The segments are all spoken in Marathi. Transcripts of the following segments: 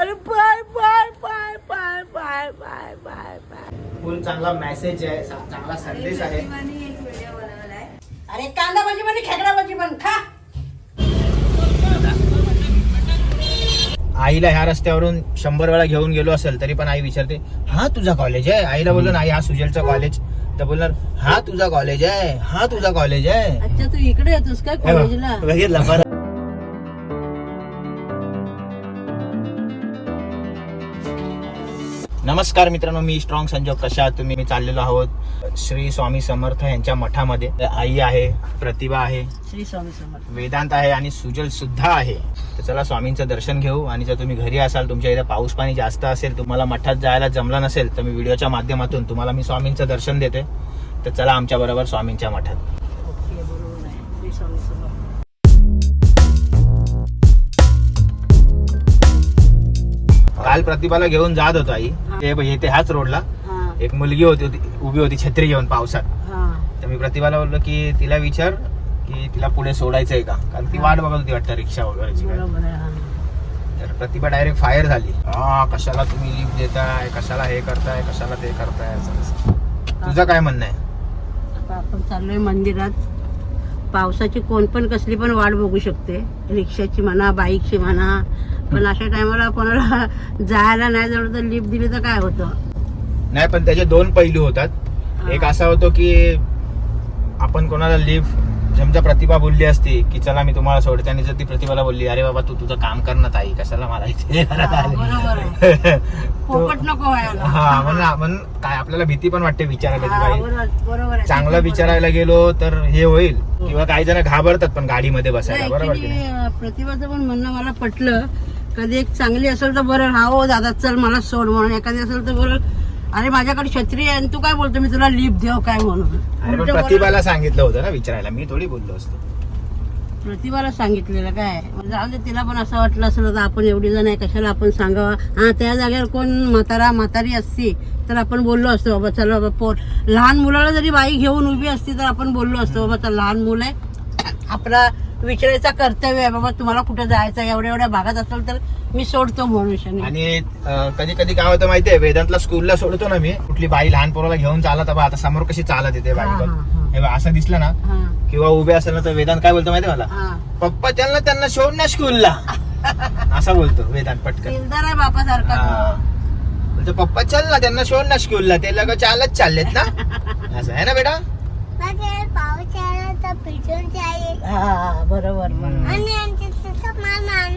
अरे पाय पाय पाय पाय पाय पाय पाय पाय फुल चांगला मेसेज आहे चा- चांगला संदेश आहे. अरे कांदा भाजी पण खेकडा भाजी पण खा. आईला ह्या रस्त्यावरून शंभर वेळा घेऊन गेलो असेल तरी पण आई विचारते हा तुझा कॉलेज आहे? आईला बोललो नाही हा सुजलचा कॉलेज तर बोलणार हा तुझा कॉलेज आहे हा तुझा कॉलेज आहे. अच्छा तू इकडे येतोस काय हे बघ, कॉलेजला बघितलं बरं. नमस्कार मित्रांनो मी स्ट्रॉंग संजोग कशा तुम्ही मी चाललेलो आहोत श्री स्वामी समर्थ यांच्या मठामध्ये. आई आहे प्रतिभा आहे श्री स्वामी समर्थ. वेदांत आहे आणि सुजल सुद्धा आहे. तर चला स्वामींचं दर्शन घेऊ आणि जर तुम्ही घरी असाल तुमच्या इथे पाऊस पाणी जास्त असेल तुम्हाला मठात जायला जमलं नसेल तर मी व्हिडिओच्या माध्यमातून तुम्हाला मी स्वामींचं दर्शन देते तर चला आमच्या बरोबर स्वामींच्या मठात. काल प्रतिभाला घेऊन जात होतो आई. ते इथे ह्याच रोडला. एक मुलगी होती उभी होती छत्री घेऊन पावसात. तर मी प्रतिभाला बोललो की तिला विचार की तिला पुढे सोडायचंय का? कारण ती वाट बघत होती वाटतं रिक्षा वगैरेची. तर प्रतिभा डायरेक्ट फायर झाली. हा कशाला तुम्ही लिफ्ट देताय? कशाला हे करताय? कशाला ते करताय. तुझं काय म्हणणं आहे? आपण चाललोय मंदिरात. पावसाची कोण पण कसली पण वाट बघू शकते. रिक्षाची म्हणा बाईकची म्हणा पण अशा टायमाला कोणाला जायला नाही जवळ तर लिफ्ट दिली तर काय होतं? नाही पण त्याचे दोन पैलू होतात. एक असा होतो की आपण कोणाला लिफ्ट समजा प्रतिभा बोलली असती की चला मी तुम्हाला सोडते आणि जर ती प्रतिभाला बोलली अरे बाबा तू तुझं काम कर ना ताई कशाला मला इथे हा, आली?" बरोबर आहे. तो- पोपट नको व्हायला. हा म्हणून काय आपल्याला भीती पण वाटते विचारायला हा. चांगलं विचारायला गेलो तर हे होईल. किंवा काही जण घाबरतात पण गाडीमध्ये बसायला बरोबर प्रतिभाचं पण म्हणणं मला पटलं कधी एक चांगली असेल तर बरं हा हो दादा चल मला सोड म्हणून. एखादी असेल तर बरं अरे माझ्याकडे छत्री आहे आणि तू काय बोलतो? मी तुला लिफ्ट देऊ काय म्हणून? अरे पण प्रतिभाला सांगितलं होतं ना विचारायला. मी थोडी बोललो असतो. प्रतिभाला सांगितलेलं काय? जाऊ दे तिला पण असं वाटलं असेल तर आपण एवढी जण आहे कशाला आपण सांगावा? हा त्या जागेवर कोण म्हातारा म्हातारी असती तर आपण बोललो असतो बाबा चला बाबा पोर लहान मुलाला जरी बाई घेऊन उभी असती तर आपण बोललो असतो बाबा चल लहान मुलं आहे. आपला विचारायचा कर्तव्य आहे बाबा तुम्हाला कुठे जायचं आहे, एवढ्या एवढ्या भागात असेल तर मी सोडतो म्हणून आणि कधी कधी काय होतं माहितीये वेदांतला स्कूलला सोडतो ना मी कुठली बाई लहान पोराला घेऊन चालत बा आता समोर कशी चालत येते बाई असं दिसलं ना हा. किंवा उभे असेल ना तर वेदांत काय बोलतो माहितीये मला? पप्पा त्यांना त्यांना सोड ना स्कूलला असं बोलतो वेदांत पटकन. तो. बोलतो पप्पा चल ना त्यांना सोड ना स्कूलला ते लोक चालत चाललेत ना. असं आहे ना बेटा? तर भिजून जाईल हा बरोबर बरोबर. आणि आमच्या तिथं मारणार.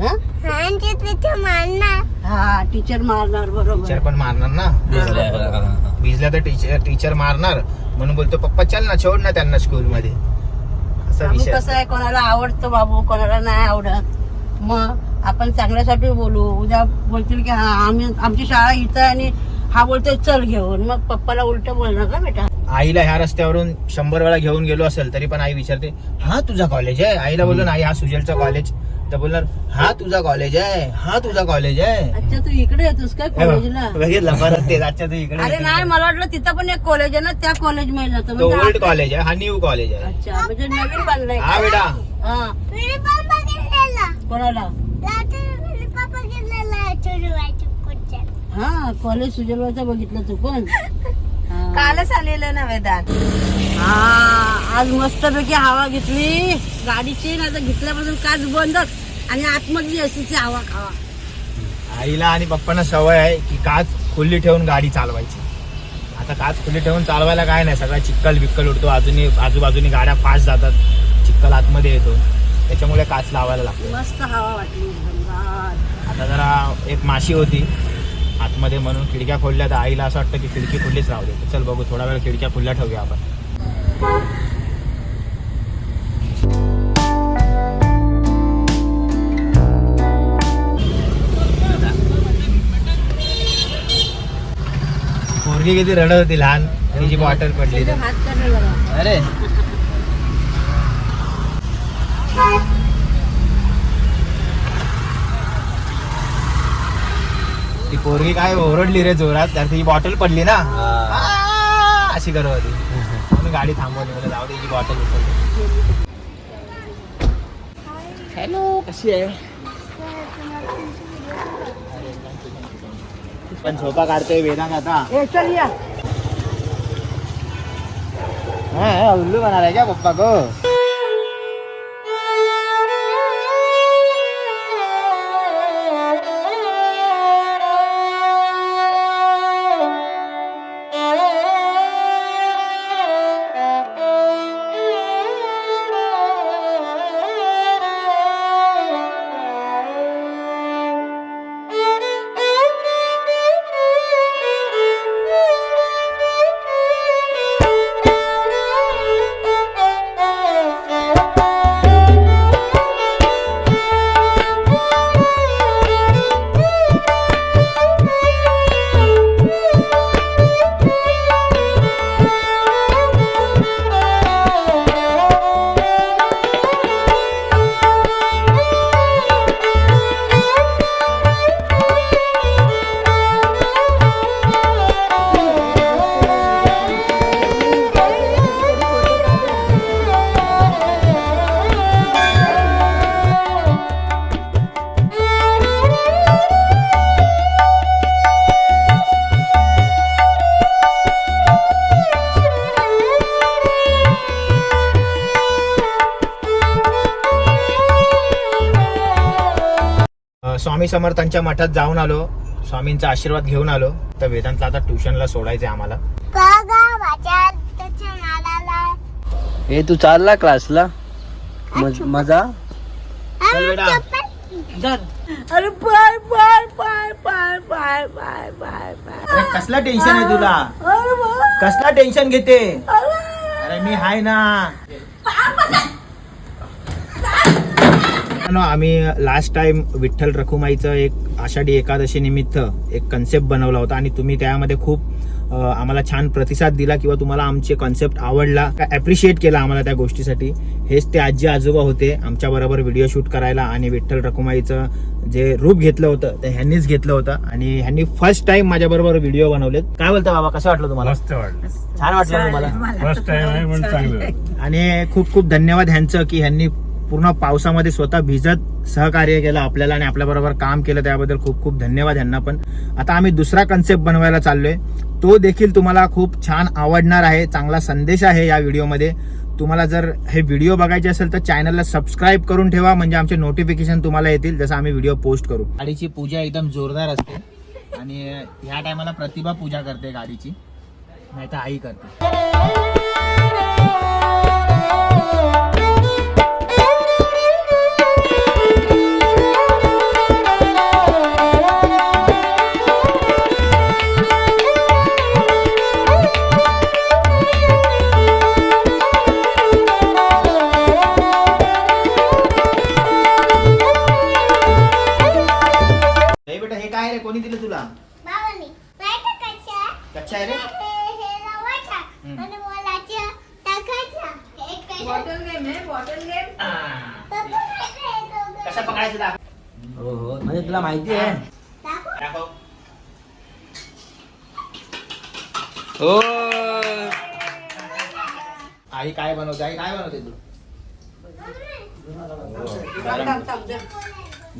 हा? आमच्या तिथं मारणार. हा टीचर मारणार बरोबर. टीचर पण मारणार ना? भिजला तर टीचर टीचर मारणार. म्हणून बोलतो पप्पा चल ना सोड ना त्यांना स्कूल मध्ये असा आम्ही विषय कसं आहे कोणाला आवडतो बाबू कोणाला नाही आवडत. मग आपण चांगल्यासाठी बोलू. उद्या बोलतील की हा आम्ही आमची शाळा इथं आहे आणि हा बोलतोय चल घेऊन. मग पप्पाला उलट बोलणार का बेटा? आईला ह्या रस्त्यावरून शंभर वेळा घेऊन गेलो असेल तरी पण आई विचारते हा तुझा कॉलेज आहे? आईला बोललो नाही हा सुजलचा कॉलेज तर बोलणार हा तुझा कॉलेज आहे? हा तुझा कॉलेज आहे? अच्छा तू इकडे येतोस काय कॉलेजला बघितलं परत ते इकडे अरे नाही मला वाटलं तिथं पण एक कॉलेज आहे ना त्या कॉलेजमध्ये जातो. तो म्हणजे ओल्ड आपलं- कॉलेज आहे हा न्यू कॉलेज आहे. अच्छा म्हणजे नवीन बांधलंय हा का? बेटा. हा. मी पण बघितलेला कोणाला? रात्री मी कुठच्या हा कॉलेज सुजलवाचा बघितलं तू पण. हा. कालच आलेलं ना वेदांत हा आज मस्तपैकी हवा घेतली. गाडीची ना तर घेतल्यापासून काच बंदच आणि आतमधली एसीची हवा खावा. आईला आणि पप्पांना सवय आहे की काच खुल्ली ठेवून गाडी चालवायची. आता काच खुल्ली ठेवून चालवायला काय नाही. सगळा चिक्कल बिक्कल उडतो. अजूनही आजूबाजूनी गाड्या फास्ट जातात. चिक्कल आतमध्ये येतो. त्याच्यामुळे काच लावायला लागतो. मस्त हवा वाटली एकदम. गार. आता जरा एक माशी होती. आतमध्ये म्हणून खिडक्या खोलल्या तर आईला असं वाटतं की खिडकी खुल्लीच राहू दे. चल बघू थोडा वेळ खिडक्या खुल्ल्या ठेवूया आपण. पोरगी किती रडत होती लहान तिची बॉटल पडली. अरे. पोरगी काय ओरडली रे जोरात तर ती बॉटल पडली ना. आ, अशी करत होती. म्हणून गाडी थांबवली मला जाऊ दे ही बॉटल उचलते हॅलो. कशी आहे. पण झोपा काढतोय वेदांत आता. ए चल या. हा उल्लू बनार आहे का पप्पा गो स्वामी समर्थांच्या मठात जाऊन आलो. स्वामींचा आशीर्वाद घेऊन आलो. तर वेदांतला आता ट्युशनला सोडायचंय आम्हाला. ए तू चालला क्लासला? मजा? अरे पाय पाय कसला टेन्शन आहे तुला? कसला टेन्शन घेते? अरे. मी हाय ना. मित्रांनो, आम्ही लास्ट टाइम विठ्ठल रखुमाईचं एक आषाढी एकादशी निमित्त एक कन्सेप्ट बनवला होता आणि तुम्ही त्यामध्ये खूप आम्हाला छान प्रतिसाद दिला किंवा तुम्हाला आमचे कॉन्सेप्ट आवडला. ॲप्रिशिएट केला आम्हाला त्या गोष्टीसाठी? हेच ते आजी आजोबा होते आमच्या बरोबर व्हिडिओ शूट करायला आणि विठ्ठल रखुमाईचं जे रूप घेतलं होतं ते ह्यांनीच घेतलं होतं आणि ह्यांनी फर्स्ट टाइम माझ्या बरोबर व्हिडिओ बनवलेत. काय बोलता बाबा कसं वाटलं तुम्हाला? मस्त वाटलं. छान वाटलं तुम्हाला? फर्स्ट टाइम आहे म्हणून चांगलं. आणि खूप खूप धन्यवाद ह्यांचं की ह्यांनी पूर्ण पावसामध्ये स्वतः भिजत सहकार्य केलं आपल्याला आणि आपल्याबरोबर काम केलं त्याबद्दल खूप खूप धन्यवाद यांना पण. आता आम्ही दुसरा कन्सेप्ट बनवायला चाललोय. तो देखील तुम्हाला खूप छान आवडणार आहे चांगला संदेश आहे या व्हिडिओमध्ये. तुम्हाला जर हे व्हिडिओ बघायचे असेल तर चॅनलला सबस्क्राईब करून ठेवा म्हणजे आमचे नोटिफिकेशन तुम्हाला येतील जसं आम्ही व्हिडिओ पोस्ट करू. गाडीची पूजा एकदम जोरदार असते आणि ह्या टायमाला प्रतिभा पूजा करते गाडीची नाही तर आई करते. गेम आहे बॉटल गेम पप्पा माहिती आहे दोघं. कसं पकडायचं दाखव हो हो म्हणजे तुला माहिती आहे दाखव. हो आई काय बनवते आई काय बनवते तू.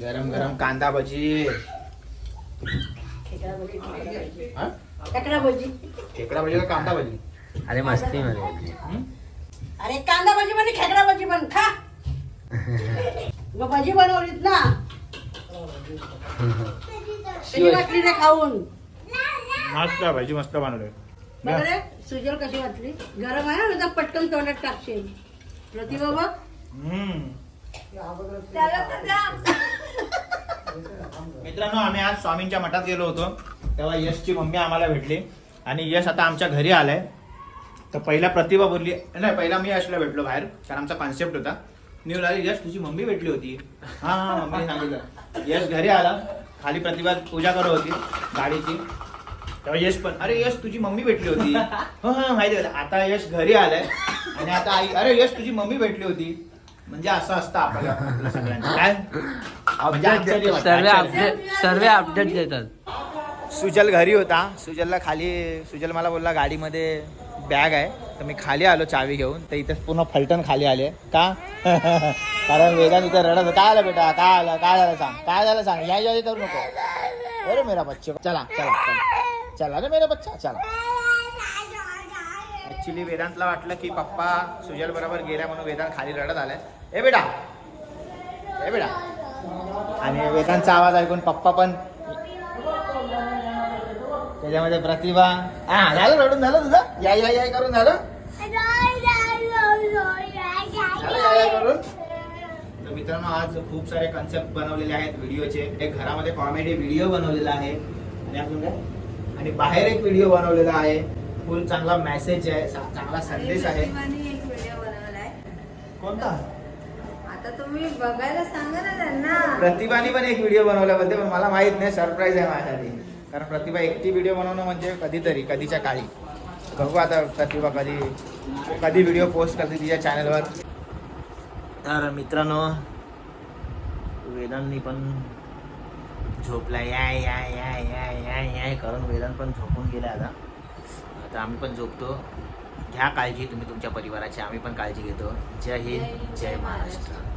गरम गरम कांदा भजी खेकडा भजी, खेकडा भजी. हा? खेकडा भजी खेकडा भजी का कांदा भजी अरे मस्ती मध्ये अरे कांदा भजी पण खेकडा भजी पण खा. मग भजी बनवलीत ना. वाटली रे खाऊन? मस्त भजी मस्त बनवले. रे सुजल कशी वाटली? गरम आहे ना तर पटकन तोंडात टाकशील. प्रतिभा बघ. मित्रांनो आम्ही आज स्वामींच्या मठात गेलो होतो. तेव्हा यशची मम्मी आम्हाला भेटली. आणि यश आता आमच्या घरी आलाय. तर पहिला प्रतिभा बोलली नाही पहिला मी यशला भेटलो बाहेर कारण आमचा कॉन्सेप्ट होता. मी "अरे, यश तुझी मम्मी भेटली होती. हा हा मम्मी सांगितलं. यश घरी आला खाली प्रतिभा पूजा करत होती गाडीची. तेव्हा यश पण अरे यश तुझी मम्मी भेटली होती. हो हा माहिती आहे आता यश घरी आलाय. आणि आता आई अरे यश तुझी मम्मी भेटली होती. म्हणजे असं असतं आपल्याला आपल्या सगळ्यांचं. काय? म्हणजे आश्चर्य वाटतं, सर्व आश्चर्य. अपडेट सर्व अपडेट देतात. सुजल घरी होता. सुजलला खाली सुजल मला बोलला गाडीमध्ये बॅग आहे. तर मी खाली आलो चावी घेऊन. तर इथे पूर्ण फलटण खाली आले का? कारण वेदांत इथे रडत काय आलं बेटा? काय आलं? काय झालं सांग? काय झालं सांग? या यादी करू नको. अरे मेरा बच्चे. चला चला चला. चला रे मेरा बच्चा? चला. ऍक्च्युली वेदांतला वाटलं की पप्पा सुजल बरोबर गेल्या म्हणून वेदांत खाली रडत आलाय ए बेटा. ए बेटा. आणि वेदांतचा आवाज ऐकून पप्पा पण त्याच्यामध्ये प्रतिभा. हा झालं रडून झालं तुझं? या या या करून झालं? झालं या या करून? तर मित्रांनो आज खूप सारे कन्सेप्ट बनवलेले आहेत व्हिडिओचे. एक घरामध्ये कॉमेडी व्हिडिओ बनवलेला आहे. आणि अजून काय? आणि बाहेर एक व्हिडिओ बनवलेला आहे. फुल चांगला मेसेज आहे चा- चांगला संदेश आहे. प्रतिभाने एक व्हिडिओ बनवलाय. कोणता? आता तुम्ही बघायला सांगा ना त्यांना. प्रतिभाने पण एक व्हिडिओ बनवला बोलते पण मला माहीत नाही सरप्राईज आहे माझ्यासाठी. कारण प्रतिभा एकटी व्हिडिओ बनवणं म्हणजे कधीतरी कधीच्या काळी. बघू आता प्रतिभा कधी कधी व्हिडिओ पोस्ट करते तिच्या चॅनलवर तर मित्रांनो वेदांनी पण झोपला. या या या या या या करून वेदांत पण झोपून गेला आता. आता आम्ही पण झोपतो. घ्या काळजी तुम्ही तुमच्या परिवाराची आम्ही पण काळजी घेतो. जय हिंद जय महाराष्ट्र.